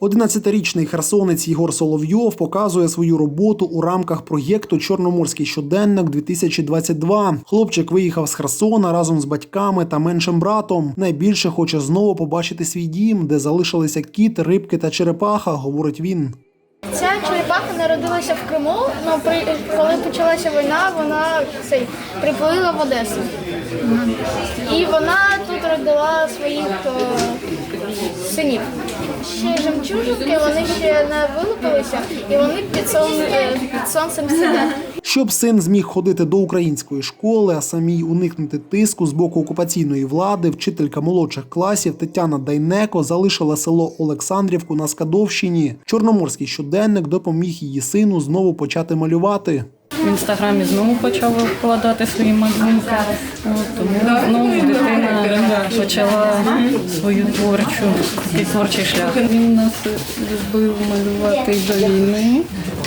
11-річний херсонець Єгор Соловйов показує свою роботу у рамках проєкту Чорноморський щоденник 2022 Хлопчик виїхав з Херсона разом з батьками та меншим братом. Найбільше хоче знову побачити свій дім, де залишилися кіт, рибки та черепаха, говорить він. Ця черепаха народилася в Криму, але коли почалася війна, вона цей, приплила в Одесу. І вона тут родила своїх е, синів. Ще жемчужинки, вони ще не вилупилися, і вони під, сон, е, під сонцем сидять. Щоб син зміг ходити до української школи, а самій уникнути тиску з боку окупаційної влади, вчителька молодших класів Тетяна Дайнеко залишила село Олександрівку на Скадовщині. Чорноморський щоденник допоміг її сину знову почати малювати. В інстаграмі знову почав викладати свої малюнки. Тому знову дитина почала свою творчу і творчий шлях. Він нас любив малювати до війни.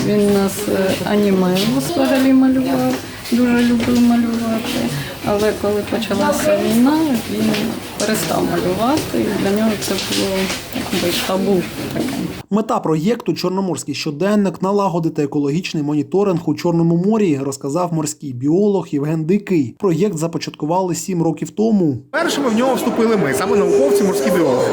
Він нас е, аніме взагалі малював, дуже любив малювати. Але коли почалася війна, він перестав малювати, і для нього це було якби табу таке. Мета проєкту Чорноморський щоденник налагодити екологічний моніторинг у Чорному морі, розказав морський біолог Євген Дикий. Проєкт започаткували сім років тому. Першими в нього вступили ми, саме науковці, морські біологи.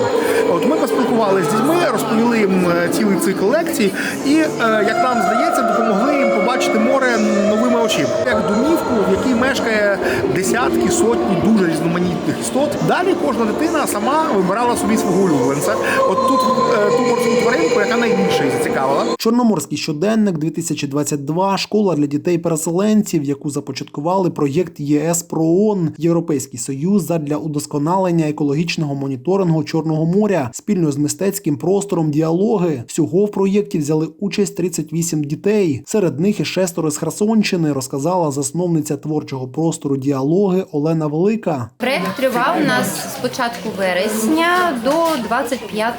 От ми поспілкувалися з дітьми, розповіли їм е, цілий цикл лекцій, і е, як нам здається, допомогли їм побачити море новими очима, як домівку, в якій мешкає десятки, сотні дуже різноманітних істот. Далі кожна дитина сама вибирала собі свого улюбленця. От тут е, ту морську тваринку, яка найбільше зацікавила. Чорноморський щоденник 2022 школа для дітей-переселенців, яку започаткували проєкт ЄС ПРООН, Європейський Союз задля удосконалення екологічного моніторингу Чорного моря спільно з мистецьким простором діалоги. Всього в проєкті взяли участь 38 дітей. Серед них і шестеро з Херсонщини, розказала засновниця творчого простору діалоги Олена Велика. Проект тривав у нас з початку вересня до 25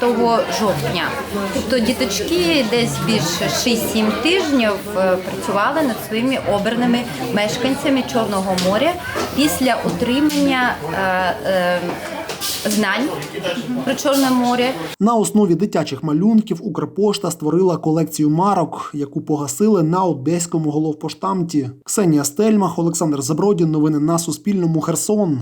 жовтня. Тобто діточки десь більше 6-7 тижнів е, працювали над своїми обраними мешканцями Чорного моря після отримання е, е, знань про Чорне море. На основі дитячих малюнків Укрпошта створила колекцію марок, яку погасили на одеському головпоштамті. Ксенія Стельмах, Олександр Забродін. Новини на Суспільному. Херсон.